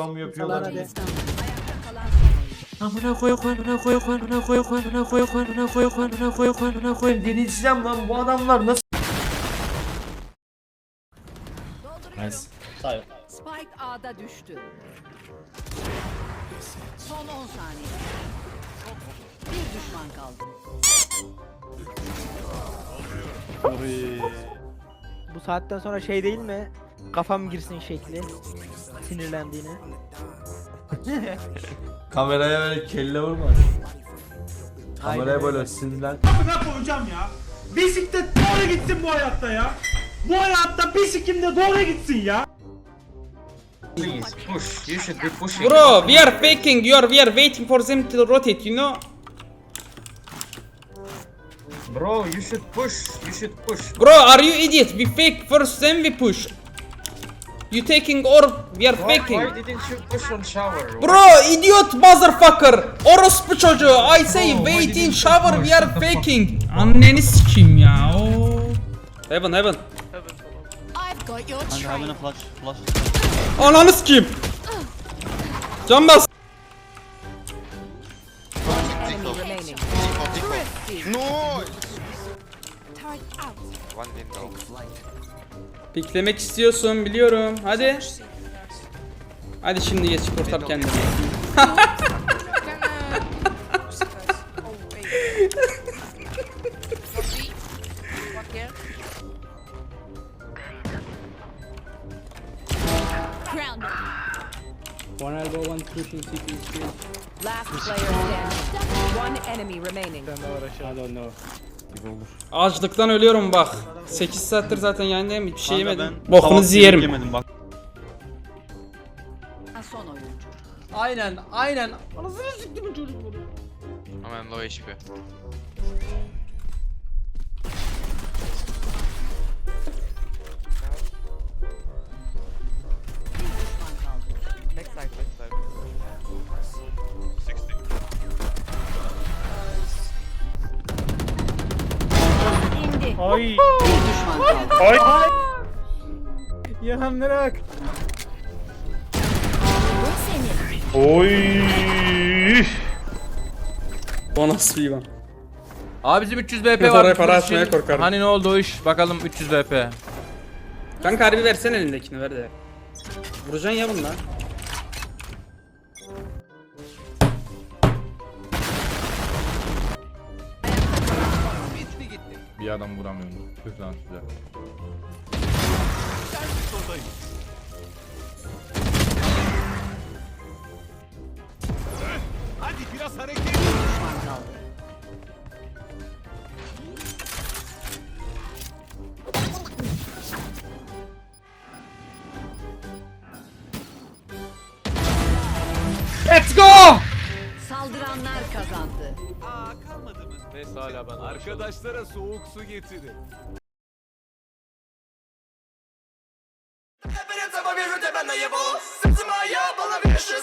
prom yapıyorlar. Amına koy koy amına koy koy amına koy koy amına koy koy amına koy koy amına koy koy amına koy delireceğim lan bu adamlar nasıl Nice. Spike A'da düştü. Son 10 saniye. Bir düşman kaldı. Bu saatten sonra şey değil mi? Kafam girsin şekli. Sinirlendiğine. Kameraya böyle kelle vurma. Kameraya Aynen böyle öyle. sinirlen. Amına koyacağım ya. Bisiklet doğru gitsin bu hayatta ya. Bu hayatta bisiklet de doğru gitsin ya. Please push. You should be pushing. Bro, we are faking. You are, we are waiting for them to rotate. You know. Bro, you should push. You should push. Bro, are you idiot? We fake first, then we push. You taking or we are Why, faking. why didn't you push on shower? Bro, idiot motherfucker. Orospu çocuğu. I say wait in shower, we are faking. Anneni sikeyim ya. Oo. Heaven, heaven. I've got your trail. Ananı sikeyim. Can bas. Enemy remaining. Turret out. One window. Piklemek istiyorsun biliyorum. Hadi. Hadi şimdi geç kurtar kendini. One elbow, one pushing CT still. Last player standing. One enemy remaining. I don't know. Açlıktan ölüyorum bak. 8 saattir zaten yayındayım hiçbir şey Kanka yemedim. ben Bokunuzu tavuk yerim. Yemedim bak. Son oyuncu. Aynen, aynen. I'm low HP. Ay. Düşman kaldı. Yanamlara bak. Oy. O nasıl bir lan? Abi bizim 300 BP var. oraya para işin- korkarım. Hani ne oldu o iş? Bakalım 300 BP. Kanka harbi versene elindekini ver de. Vuracaksın ya bunlar. Bir adam vuramıyorum. Tüh lan size. Düşman kaldı. Let's go! Kazandı. Neyse hala ben Arkadaşlara soğuk su getirin. Hepinize bir rütbe ben de yebo Sırtıma ya bana bir ışık